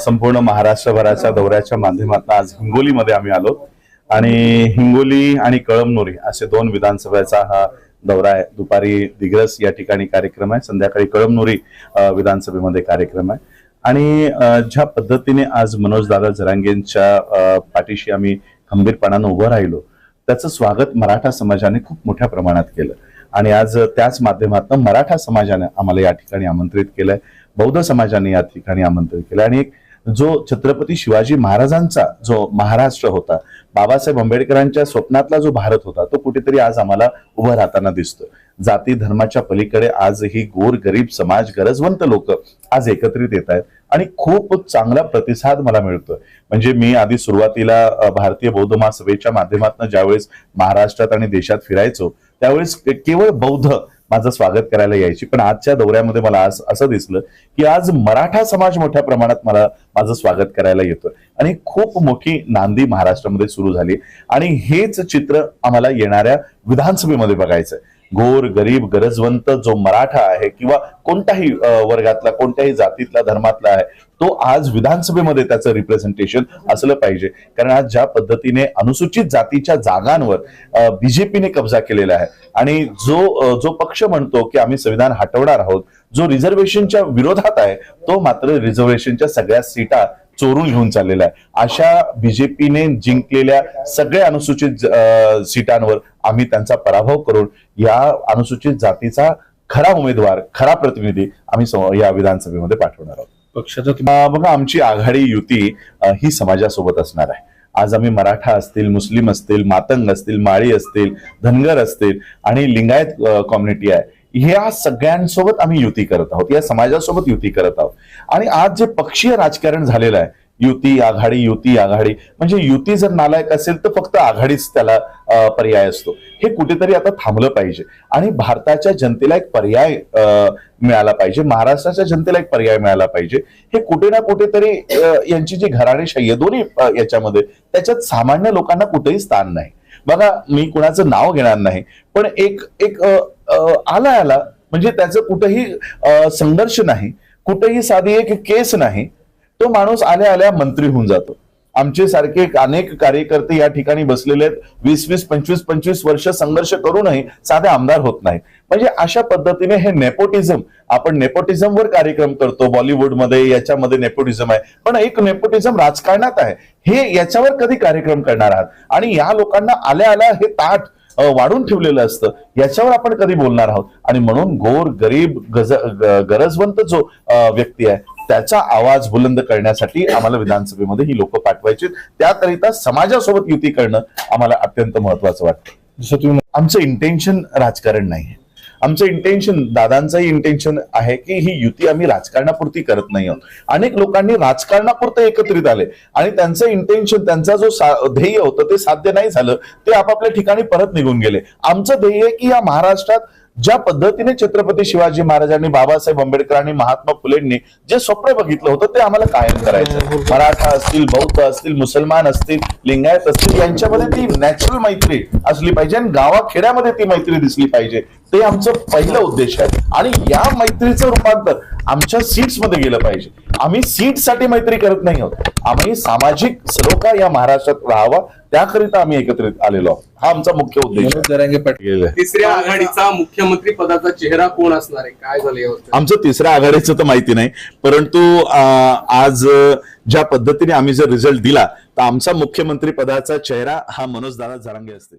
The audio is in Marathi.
संपूर्ण महाराष्ट्रभराच्या दौऱ्याच्या माध्यमातून आज हिंगोलीमध्ये आम्ही आलो. आणि हिंगोली आणि कळमनुरी असे दोन विधानसभेचा हा दौरा आहे. दुपारी दिग्रस या ठिकाणी कार्यक्रम आहे. संध्याकाळी कळमनुरी विधानसभेमध्ये कार्यक्रम आहे. आणि ज्या पद्धतीने आज मनोजदादा जरांगेंच्या अ, पाठीशी आम्ही खंबीरपणानं उभं राहिलो त्याचं स्वागत मराठा समाजाने खूप मोठ्या प्रमाणात केलं. आणि आज त्याच माध्यमातून मराठा समाजाने आम्हाला या ठिकाणी आमंत्रित केलंय. बौद्ध समाजाने या ठिकाणी आमंत्रित केलं आणि एक जो छत्रपती शिवाजी महाराजांचा जो महाराष्ट्र होता बाबासाहेब आंबेडकरांच्या स्वप्नातला जो भारत होता तो कुठेतरी आज आम्हाला उभं राहताना दिसतो जाती धर्माच्या पलीकडे आज ही गोर गरीब समाज गरजवंत लोक आज एकत्रित येत आहेत. आणि खूप चांगला प्रतिसाद मला मिळतोय. म्हणजे मी आधी सुरुवातीला भारतीय बौद्ध महासभेच्या माध्यमातून ज्यावेळेस महाराष्ट्रात आणि देशात फिरायचो त्यावेळेस केवळ बौद्ध माझं स्वागत करायला यायची. पण आजच्या दौऱ्यामध्ये मला आज असं दिसलं की आज मराठा समाज मोठ्या प्रमाणात मला माझं स्वागत करायला येतोय. आणि खूप मोठी नांदी महाराष्ट्रामध्ये सुरू झाली. आणि हेच चित्र आम्हाला येणाऱ्या विधानसभेमध्ये बघायचंय. गोर गरीब गरजवंत जो मराठा आहे किंवा कोणत्याही वर्गातला कोणत्याही जातीतला धर्मातला आहे तो आज विधानसभेमध्ये त्याचं रिप्रेझेंटेशन असलं पाहिजे. कारण आज ज्या पद्धतीने अनुसूचित जातीच्या जागांवर बीजेपीने कब्जा केलेला आहे आणि जो जो पक्ष म्हणतो की आम्ही संविधान हटवणार आहोत जो रिझर्वेशनच्या विरोधात आहे तो मात्र रिझर्वेशनच्या सगळ्या सीटा चोरून घेऊन चाललेला आहे. अशा बीजेपीने जिंकलेल्या सगळ्या अनुसूचित सीटांवर आम्ही त्यांचा पराभव करून या अनुसूचित जातीचा खरा उमेदवार खरा प्रतिनिधी आम्ही या विधानसभेमध्ये पाठवणार आहोत. पक्षाचा बघा आमची आघाडी युती ही समाजासोबत असणार आहे. आज आम्ही मराठा असतील मुस्लिम असतील मातंग असतील माळी असतील धनगर असतील आणि लिंगायत कम्युनिटी आहे. ह्या सगळ्यांसोबत आम्ही युती करत आहोत या समाजासोबत युती करत आहोत. आणि आज जे पक्षीय राजकारण झालेलं आहे युती आघाडी युती आघाडी म्हणजे युती जर नालायक असेल तर फक्त आघाडीच त्याला पर्याय असतो. हे कुठेतरी आता थांबलं पाहिजे. आणि भारताच्या जनतेला एक पर्याय मिळाला पाहिजे. महाराष्ट्राच्या जनतेला एक पर्याय मिळाला पाहिजे. हे कुठे ना कुठेतरी यांची जी घराणेशाही आहे दोन्ही याच्यामध्ये त्याच्यात सामान्य लोकांना कुठेही स्थान नाही. बघा मी कुणाचं नाव घेणार नाही पण एक एक आला आला. म्हणजे त्याचं कुठेही संघर्ष नाही कुठेही साधी एक केस नाही तो माणूस आल्या आल्या मंत्री होऊन जातो. आमचे सारखे अनेक कार्यकर्ते या ठिकाणी बसलेले आहेत. वीस वीस पंचवीस पंचवीस वर्ष संघर्ष करूनही साधे आमदार होत नाहीत म्हणजे अशा पद्धतीने हे नेपोटिझम आपण नेपोटिझमवर कार्यक्रम करतो बॉलिवूडमध्ये याच्यामध्ये नेपोटिझम आहे. पण एक नेपोटिझम राजकारणात आहे. हे याच्यावर कधी कार्यक्रम करणार आहात? आणि या लोकांना आल्या आल्या हे ताट वाढून ठेवलेलं असतं. याच्यावर आपण कधी बोलणार आहोत? आणि म्हणून गोर गरीब गज गरजवंत जो व्यक्ती आहे त्याचा आवाज बुलंद करण्यासाठी आम्हाला विधानसभेमध्ये ही लोक पाठवायची त्याकरिता समाजासोबत युती करणं आम्हाला अत्यंत महत्वाचं वाटतं. जसं तुम्ही आमचं इंटेन्शन राजकारण नाही आमचं इंटेन्शन दादांचंही इंटेन्शन आहे की ही युती आम्ही राजकारणापुरती करत नाही आहोत. अनेक लोकांनी राजकारणापुरतं एकत्रित आले. आणि त्यांचं इंटेन्शन त्यांचा जो ध्येय होतं ते साध्य नाही झालं ते आपापल्या ठिकाणी परत निघून गेले. आमचं ध्येय आहे की या महाराष्ट्रात ज्या पद्धतीने छत्रपती शिवाजी महाराजांनी बाबासाहेब आंबेडकरांनी महात्मा फुलेंनी जे स्वप्न बघितलं होतं ते आम्हाला कायम करायचं मराठा असतील बौद्ध असतील मुसलमान असतील लिंगायत असतील यांच्यामध्ये ती नॅचरल मैत्री असली पाहिजे आणि गावाखेड्यामध्ये ती मैत्री दिसली पाहिजे. ते आमचं पहिलं उद्देश आहे. आणि या मैत्रीचं रूपांतर आमच्या सीट्समध्ये गेलं पाहिजे. आम्ही सीटसाठी मैत्री करत नाही आहोत. आम्ही सामाजिक सलोखा या महाराष्ट्रात राहावा. त्याकरिता आम्ही एकत्रित आलेलो आहोत. हा आमचा मुख्य उद्देश तिसऱ्या आघाडीचा मुख्यमंत्री पदाचा चेहरा कोण असणार आहे? काय झालं आमचं तिसऱ्या आघाडीचं तर माहिती नाही. परंतु आज ज्या पद्धतीने आम्ही जर रिझल्ट दिला तर आमचा मुख्यमंत्री पदाचा चेहरा हा मनोज दादा जरांगे असतील.